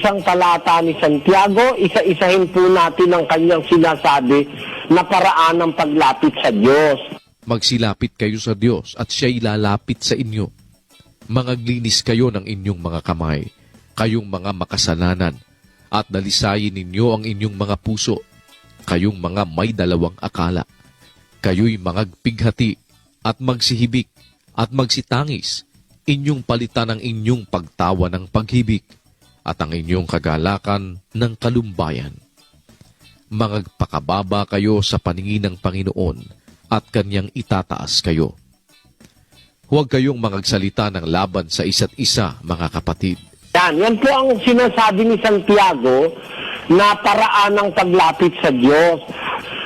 isang talata ni Santiago, isa-isahin po natin ang kanyang sinasabi na paraan ng paglapit sa Diyos. Magsilapit kayo sa Diyos at siya'y lalapit sa inyo. Mangaglinis kayo ng inyong mga kamay, kayong mga makasalanan, at dalisayin ninyo ang inyong mga puso, kayong mga may dalawang akala. Kayo'y mangagpighati at magsihibik at magsitangis, inyong palitan ang inyong pagtawa ng paghibik at ang inyong kagalakan ng kalumbayan. Mangagpakababa kayo sa paningin ng Panginoon at kanyang itataas kayo. Huwag kayong mangagsalita ng laban sa isa't isa, mga kapatid. Yan, yan po ang sinasabi ni Santiago na paraan ng paglapit sa Diyos.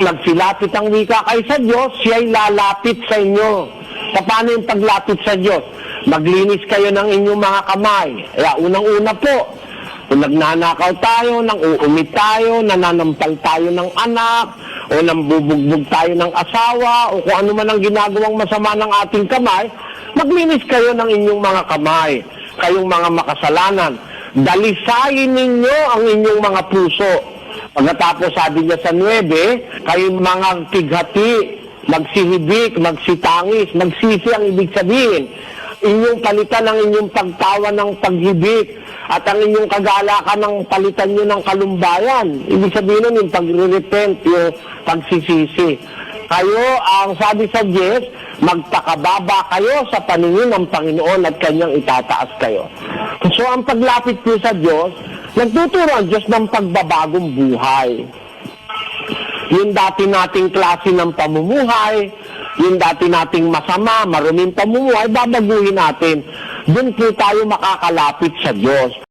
Magsilapit ang wika kay sa Diyos, siya'y lalapit sa inyo. Paano yung paglapit sa Diyos? Maglinis kayo ng inyong mga kamay. Kaya unang-una po, kung nagnanakaw tayo, nang uumit tayo, nananampal tayo ng anak, o nang bubugbog tayo ng asawa, o kung ano man ang ginagawang masama ng ating kamay, maglinis kayo ng inyong mga kamay, kayong mga makasalanan. Dalisayin ninyo ang inyong mga puso. Pagkatapos sabi niya sa 9, kayong mga tighati, magsihibik, magsitangis, magsisi ang ibig sabihin. Inyong palitan ang inyong pagtawa ng paghibik at ang inyong kagalakan ng palitan nyo ng kalumbayan. Ibig sabihin nun yung pagre-repent, yung pagsisisi. Kayo, ang sabi sa Diyos, magpakababa kayo sa paningin ng Panginoon at kanyang itataas kayo. So ang paglapit po sa Diyos, nagtuturo ang Diyos ng pagbabagong buhay yung dati nating klase ng pamumuhay, yung dati nating masama, maruming pamumuhay, babaguhin natin. Doon po tayo makakalapit sa Diyos.